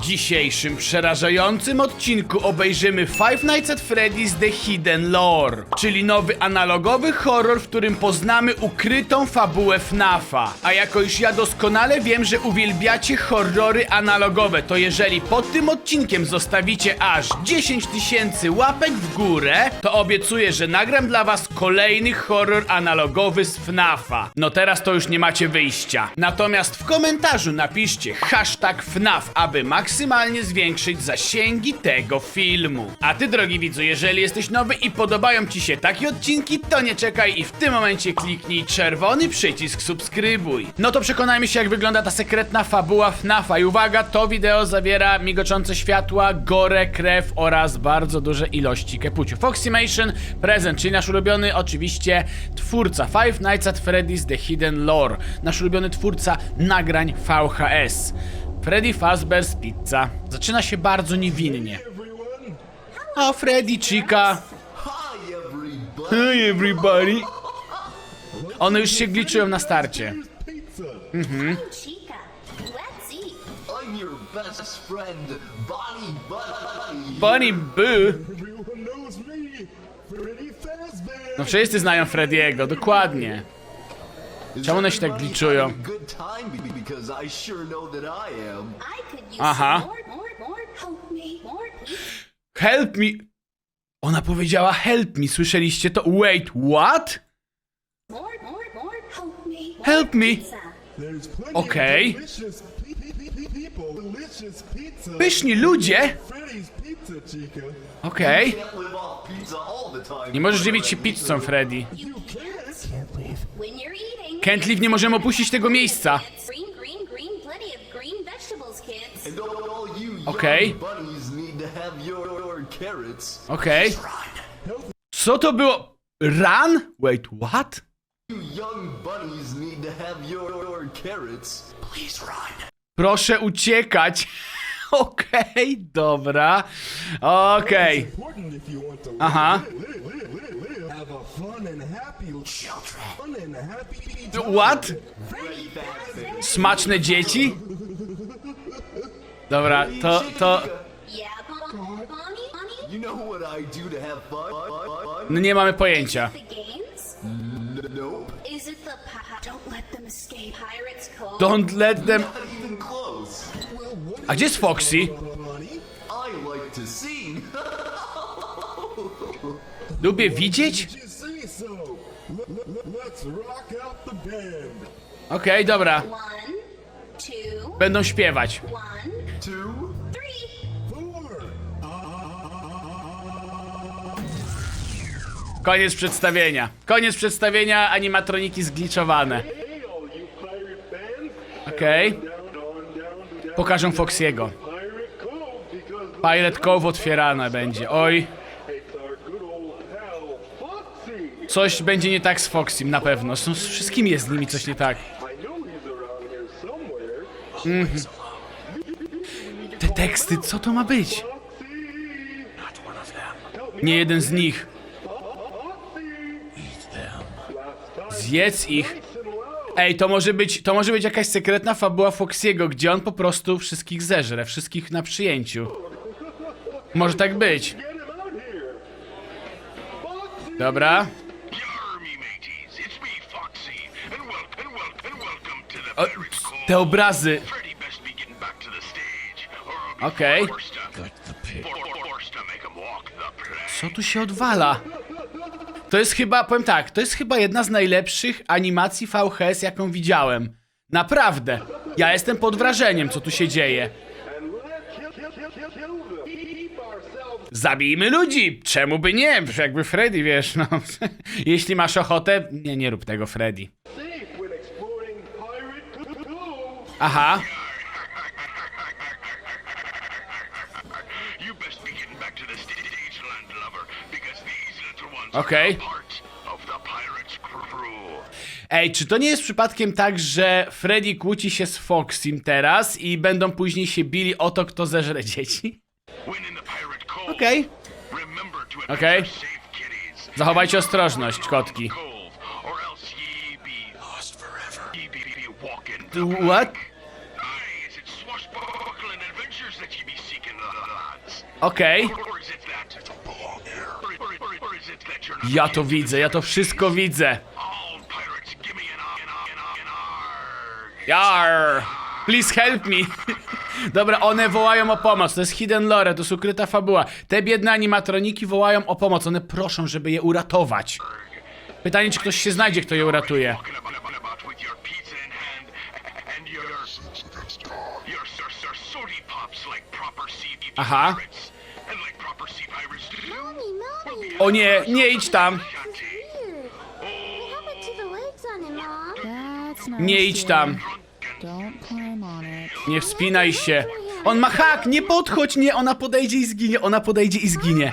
W dzisiejszym przerażającym odcinku obejrzymy Five Nights at Freddy's The Hidden Lore, czyli nowy analogowy horror, w którym poznamy ukrytą fabułę FNAFa. A jako już ja doskonale wiem, że uwielbiacie horrory analogowe, to jeżeli pod tym odcinkiem zostawicie aż 10 tysięcy łapek w górę, to obiecuję, że nagram dla was kolejny horror analogowy z FNAFa. No teraz to już nie macie wyjścia. Natomiast w komentarzu napiszcie hashtag FNAF, aby maksymalnie zwiększyć zasięgi tego filmu. A ty, drogi widzu, jeżeli jesteś nowy i podobają ci się takie odcinki, to nie czekaj i w tym momencie kliknij czerwony przycisk subskrybuj. No to przekonajmy się, jak wygląda ta sekretna fabuła FNAFa. I uwaga, to wideo zawiera migoczące światła, gore, krew oraz bardzo duże ilości kepuciu. Foxymation Present, czyli nasz ulubiony oczywiście twórca Five Nights at Freddy's The Hidden Lore. Nasz ulubiony twórca nagrań VHS. Freddy Fazbear's Pizza. Zaczyna się bardzo niewinnie. O, Freddy Chica. Hi, everybody. One już się gliczują na starcie. Bonnie Bunny. Boo. No wszyscy znają Frediego, dokładnie. Czemu one się tak gliczują? Aha. Help me, more, please. Help me. Ona powiedziała help me, słyszeliście to? Wait, what? Help me. plenty Okay. Pyszni ludzie. Okej. Time. Nie możesz żywić się pizzą, Freddy. Leave, nie możemy opuścić tego miejsca. Green, green, green. Plenty of green vegetables, kids. And all, all you young Okay. bunnies need to have your, your carrots. Okej. Co to było? Run? Wait, what? Proszę uciekać. Okej, dobra. Okej. Aha. What? Smaczne dzieci? Dobra, to, to... No nie mamy pojęcia. Don't let them. A gdzie jest Foxy? Lubię widzieć? Okej, dobra. Będą śpiewać. Koniec przedstawienia. Koniec przedstawienia, animatroniki zgliczowane. Okej. Pokażą Foxiego. Pirate Cove otwierane będzie. Oj, It's our good old pal Foxy. Coś będzie nie tak z Foxym, na pewno. Z z wszystkimi jest z nimi coś nie tak. Here somewhere. Te teksty, co to ma być? Nie jeden z nich. Zjedz ich. Ej, to może być, to może być jakaś sekretna fabuła Foxiego, gdzie on po prostu wszystkich zeżre, wszystkich na przyjęciu. Może tak być. Dobra. Walk the plank. Co tu się odwala? To jest chyba, powiem tak, to jest chyba jedna z najlepszych animacji VHS, jaką widziałem. Naprawdę. Ja jestem pod wrażeniem, co tu się dzieje. Zabijmy ludzi! Czemu by nie? Jakby Freddy, wiesz, no. Jeśli masz ochotę, nie, nie rób tego, Freddy. safe when exploring Pirate Cove. Aha. You best be getting back to the stage, land lover, because these little ones Okay. Ej, czy to nie jest przypadkiem tak, że Freddy kłóci się z Foxym teraz i będą później się bili o to, kto zeżre dzieci? Okej. Okay. safe kitties. Zachowajcie ostrożność, kotki. Cove, not Ja to widzę, ja to wszystko widzę. Jar! Please help me! Dobra, one wołają o pomoc. To jest hidden lore, to jest ukryta fabuła. Te biedne animatroniki wołają o pomoc. One proszą, żeby je uratować. Pytanie, czy ktoś się znajdzie, kto je uratuje. Aha. O nie, nie idź tam! Nie idź tam! Nie wspinaj się! On ma hak! Nie podchodź! Nie, ona podejdzie i zginie! Ona podejdzie i zginie!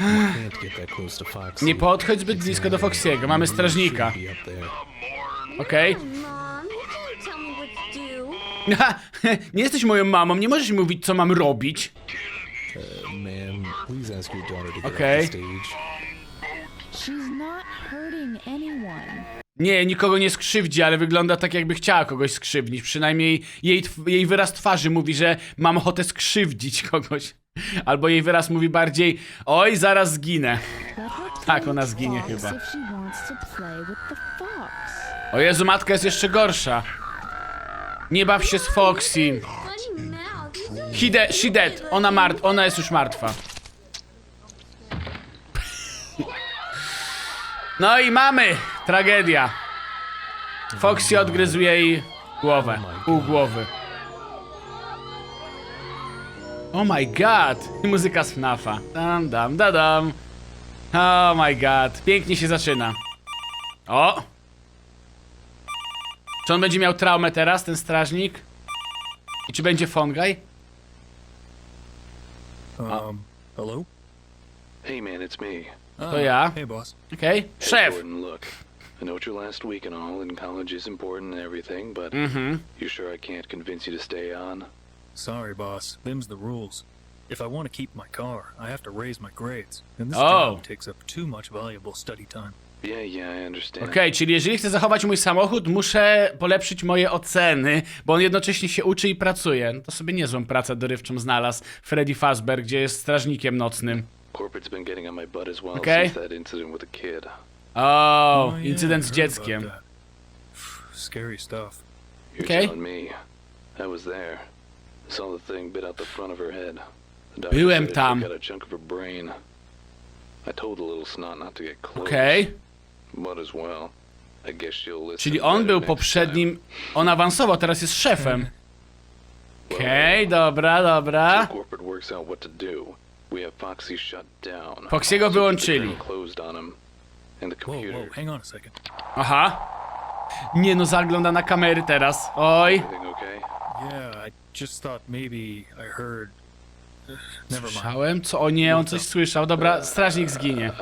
Nie podchodź zbyt blisko do Foxiego, mamy strażnika. Okej? Do. nie jesteś moją mamą, nie możesz mi mówić, co mam robić. Ma'am, please ask your daughter to get Okay. off the stage. She's not hurting anyone. Nie, nikogo nie skrzywdzi, ale wygląda tak, jakby chciała kogoś skrzywdzić. Przynajmniej jej, jej wyraz twarzy mówi, że mam ochotę skrzywdzić kogoś. Albo jej wyraz mówi bardziej, oj, zaraz zginę. Tak, ona zginie chyba. O Jezu, matka jest jeszcze gorsza. Nie baw się z Foxy. He she dead. Ona, mart- ona jest już martwa. No i mamy! Tragedia. Foxy odgryzł jej głowę. Pół głowy. Oh my god! Muzyka z FNAFa. Dam, dam, da, dam. Oh my god. Pięknie się zaczyna. O! Czy on będzie miał traumę teraz, ten strażnik? I czy będzie Fongaj? Um, hello? Hey man, it's me. Oh, yeah. Hey, boss. Okay. Hey, Szef! Jordan, look. I know it's your last week and all, and college is important and everything, but Mhm. you sure I can't convince you to stay on? Sorry, boss. Them's the rules. If I want to keep my car, I have to raise my grades, and this Oh. job takes up too much valuable study time. Yeah, yeah, I understand. Okej, czyli jeżeli chcę zachować mój samochód, muszę polepszyć moje oceny, bo on jednocześnie się uczy i pracuje. No to sobie niezłą pracę dorywczą znalazł Freddy Fazbear, gdzie jest strażnikiem nocnym. Well Okay. O, Oh, incydent z dzieckiem. Scary stuff. Okay. telling me. I was there. Saw the thing bit out the front of her head. The doctor Byłem tam. took out a chunk of her brain. I told the little snot not to get close. Okej, But czyli on był poprzednim... On awansował, teraz jest szefem. time. Okej, dobra, dobra. Till corporate works out what to do. We have Foxy shut down. Foxy'ego So keep the wyłączyli. Aha. Nie no, zagląda na kamery teraz. Oj. Okay? Słyszałem? Co? O nie, on coś słyszał. Dobra, strażnik zginie.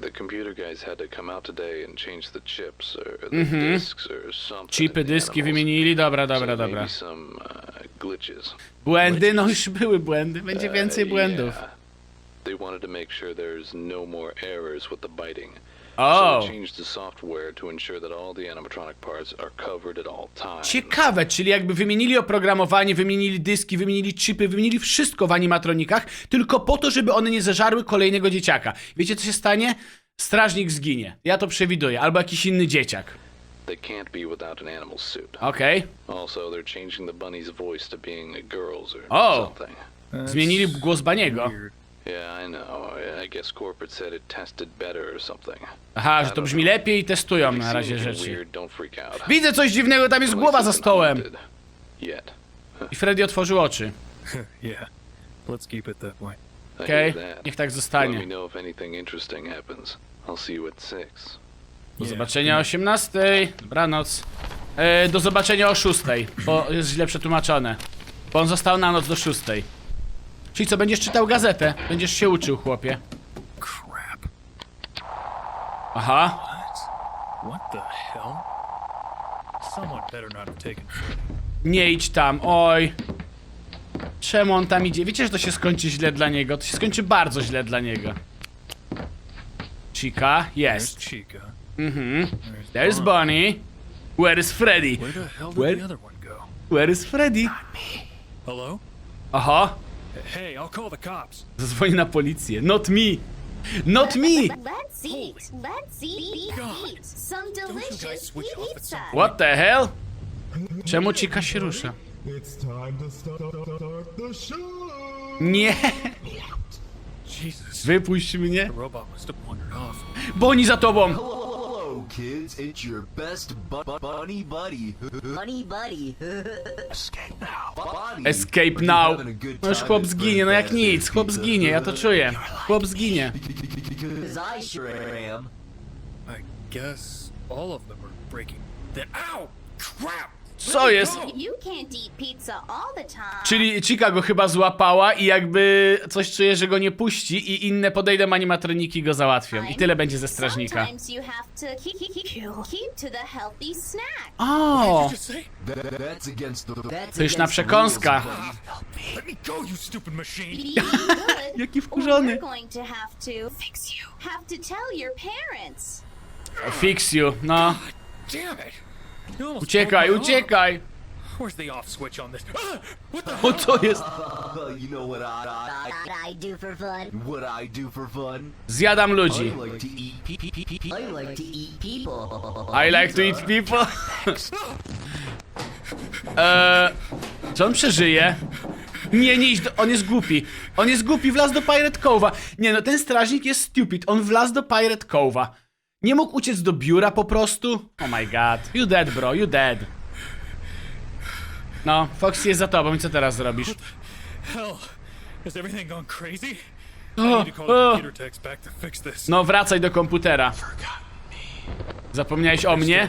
The computer guys had to come out today and change the chips or the Mhm. disks or something. Chipy, in the dyski animals. wymienili. Dobra, So dobra, dobra. Maybe some uh, glitches. Błędy? No już były błędy. Będzie Uh, więcej błędów. yeah. They wanted to make sure there's no more errors with the biting. O! So they changed the software to ensure that all the animatronic parts are covered at all times. Ciekawe, czyli jakby wymienili oprogramowanie, wymienili dyski, wymienili chipy, wymienili wszystko w animatronikach, tylko po to, żeby one nie zeżarły kolejnego dzieciaka. Wiecie, co się stanie? Strażnik zginie. Ja to przewiduję. Albo jakiś inny dzieciak. They can't be without an animal suit. Okej. Also, they're changing the bunny's voice to being a girl's or Oh. something. That's Zmienili głos Baniego. weird. Yeah, I know. I guess corporate said it tested better or something. Aha, że to brzmi lepiej i testują na see razie rzeczy. Weird, don't freak out. Widzę coś dziwnego, tam jest głowa za stołem. Yet. I Freddy otworzył oczy. yeah, let's keep it that way. I Okej, niech tak Let me zostanie. know if anything interesting happens. I'll see you at six. Do zobaczenia o 18. Dobranoc. E, do zobaczenia o 6, bo jest źle przetłumaczone. Bo on został na noc do 6. Czyli co, będziesz czytał gazetę? Będziesz się uczył, chłopie. Crap. Aha. What? The hell? Someone better not have taken. Nie idź tam, oj. Czemu on tam idzie? Wiecie, że to się skończy źle dla niego? To się skończy bardzo źle dla niego. Chica, There's jest. Chica. Mhm. There's, There's Bonnie. Bonnie. Where is Freddy? Where the hell did Where- the other one go? Where is Freddy? Hello? Aha, Hey, I'll call the cops. zadzwoni na policję. Not me! Not me! Let's eat. Let's eat. eat some delicious pizza. What the hell? Czemu cika się rusza? It's time to start, start the show. Nie! Jesus. Wypuść mnie! The robot must have wandered off. Bo oni za tobą! Kids. It's your best bu- bu- bunny buddy. Bunny buddy. Buddy. Escape now! No już chłop zginie, no jak nic, chłop zginie, ja to czuję. Chłop zginie. Cause I sure am. I guess all of them are breaking. The ow! Crap! Co jest? You can't eat pizza all the time. Czyli Chica go chyba złapała i jakby coś czuje, że go nie puści i inne podejdą animatroniki go załatwią. I tyle będzie ze strażnika. Sometimes you have to keep, keep, keep, keep to the healthy snack. O! Just say, That- that- That's against the. That's To już na przekąska. rules, let me go, you stupid machine! Be good. Jaki wkurzony. we're going to have to fix you. Have to tell your parents. Fix you, no. Damn it! Uciekaj, uciekaj! Where's the off switch on this? What the O co jest? Uh, you know what I, What I do for fun. I what I do for fun? Zjadam I ludzi. like to eat pe- pe- pe- pe- pe- I like to eat people. I like to eat people. Eee, czy on przeżyje? Nie, nie idź do... On jest głupi. On jest głupi, wlazł do Pirate Cove'a. Nie no, ten strażnik jest stupid. On wlazł do Pirate Cove'a. Nie mógł uciec do biura po prostu? Oh my god. You dead, bro, you dead. No, Foxy jest za tobą i co teraz zrobisz? hell? Has everything gone crazy? I O, need to call the o. computer techs back to fix this. No, wracaj do komputera. Zapomniałeś o mnie?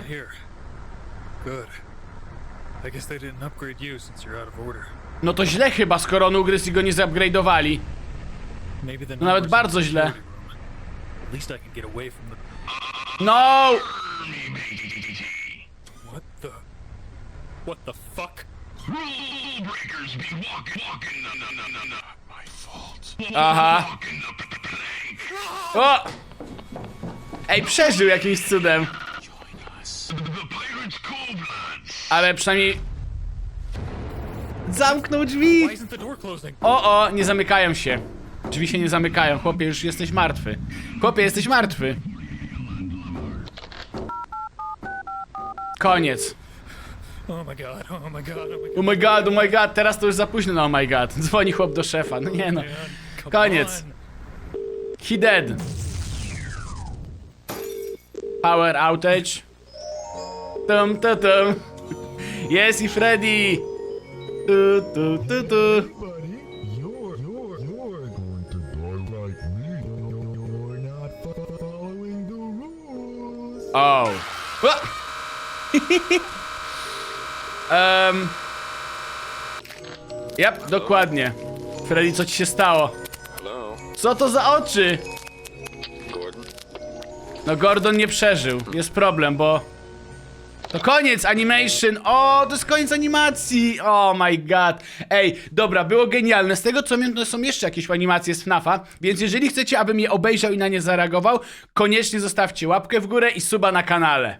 No to źle chyba, skoro on ugryzł i go nie zupgrade'owali. No nawet bardzo źle. No! What the? What the fuck? Rule breakers be walking, walking, no, no, no, no, no. My fault. Aha. Walking the p- plank. O! Ej, przeżył jakimś cudem. The pirates' cold bloods. Ale przynajmniej... Zamknął drzwi! Why isn't the door closing? O, o, nie zamykają się. Drzwi się nie zamykają. Chłopie, już jesteś martwy. Chłopie, jesteś martwy. Koniec. Oh my god, oh my god, oh my god. Oh my god, oh my god, teraz to już za późno na oh my god. Dzwoni chłop do szefa. No nie no. Come Koniec. on. He dead. Power outage. Tum, tu, tum. Jest i Freddy. Tu, tu, tu, tu. Oh. um. Yep, dokładnie. Freddy, co ci się stało? Hello, Co to za oczy? No Gordon nie przeżył. Jest problem, bo... To koniec animation! O, to jest koniec animacji! Oh my god! Ej, dobra, było genialne. Z tego co wiem, to są jeszcze jakieś animacje z FNAFa, więc jeżeli chcecie, abym je obejrzał i na nie zareagował, koniecznie zostawcie łapkę w górę i suba na kanale.